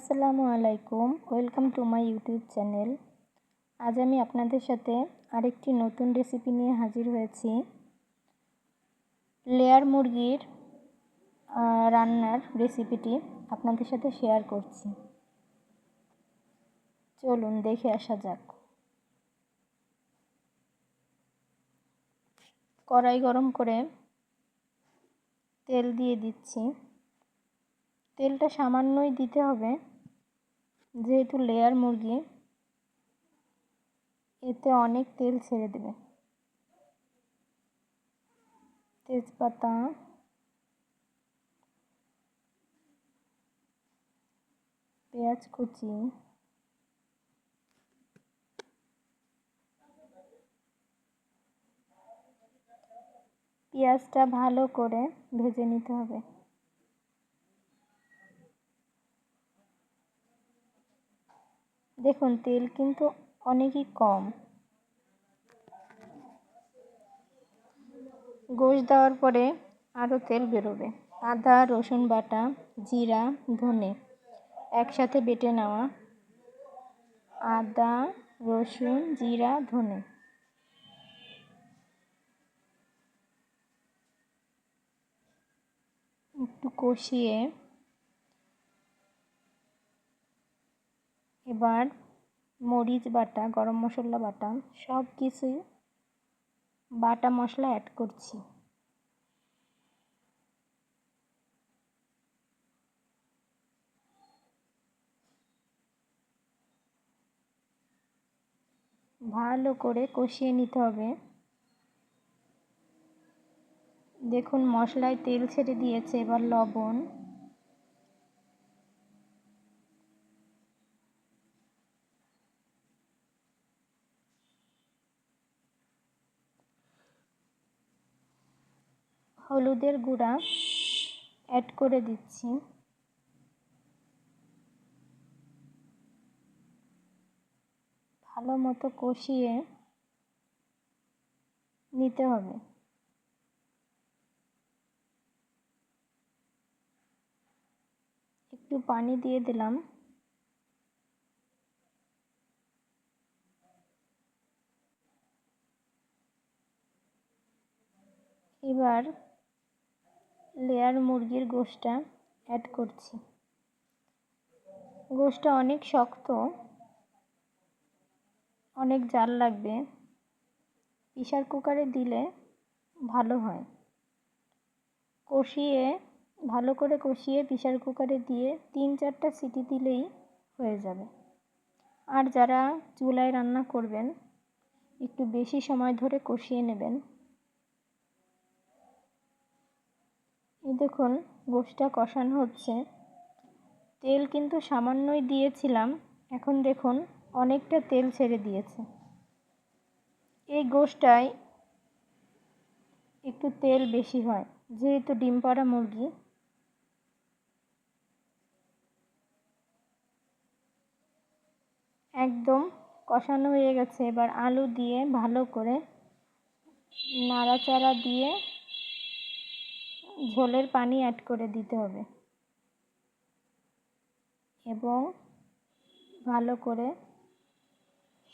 আসসালামু আলাইকুম। Welcome to my YouTube channel আজ আমি আপনাদের সাথে আরেকটি নতুন রেসিপি নিয়ে হাজির হয়েছি। লেয়ার মুরগির রান্নার রেসিপিটি আপনাদের সাথে শেয়ার করছি। চলুন দেখে আসা যাক। কড়াই গরম করে তেল দিয়ে দিচ্ছি। তেলটা সামান্যই দিতে হবে। যেহেতু লেয়ার মুরগি, এতে অনেক তেল ছেড়ে দেবে। তেজপাতা, পেঁয়াজ কুচি, পেঁয়াজটা ভালো করে ভেজে নিতে হবে। দেখুন, তেল কিন্তু অনেকই কম। গোশ দেওয়ার পরে আরও তেল বেরোবে। আদা, রসুন বাটা, জিরা, ধনে একসাথে বেটে নেওয়া আদা, রসুন, জিরা, ধনে। একটু কষিয়ে এবার মরিচ বাটা, গরম মশলা বাটা, সব কিছুই বাটা মশলা অ্যাড করছি। ভালো করে কষিয়ে নিতে হবে। দেখুন মশলায় তেল ছেড়ে দিয়েছে, এবার লবণ। হলুদের গুঁড়া অ্যাড করে দিচ্ছি। ভালো মতো কষিয়ে নিতে হবে। একটু পানি দিয়ে দিলাম। এবার লেয়ার মুরগির গোশটা অ্যাড করছি। গোশটা অনেক শক্ত, অনেক জাল লাগবে। প্রেশার কুকারে দিলে ভালো হয়। কষিয়ে, ভালো করে কষিয়ে প্রেশার কুকারে দিয়ে তিন চারটা সিটি দিলেই হয়ে যাবে। আর যারা চুলায় রান্না করবেন, একটু বেশি সময় ধরে কষিয়ে নেবেন। এই দেখুন গোশটা কষানো হচ্ছে। তেল কিন্তু সামান্যই দিয়েছিলাম। এখন দেখুন, অনেকটা তেল ছেড়ে দিয়েছে। এই গোশটায় একটু তেল বেশি হয়, যেহেতু ডিম পাড়া মুরগি। একদম কষানো হয়ে গেছে। এবার আলু দিয়ে ভালো করে নাড়াচাড়া দিয়ে ঝোলের পানি অ্যাড করে দিতে হবে। এবং ভালো করে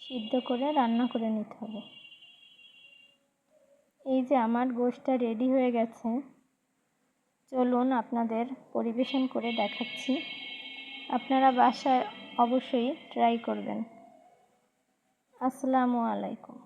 সিদ্ধ করে রান্না করে নিতে হবে। এই যে আমার গোশটা রেডি হয়ে গেছে, চলুন আপনাদের পরিবেশন করে দেখাচ্ছি। আপনারা বাসায় অবশ্যই ট্রাই করবেন। আসসালামু আলাইকুম।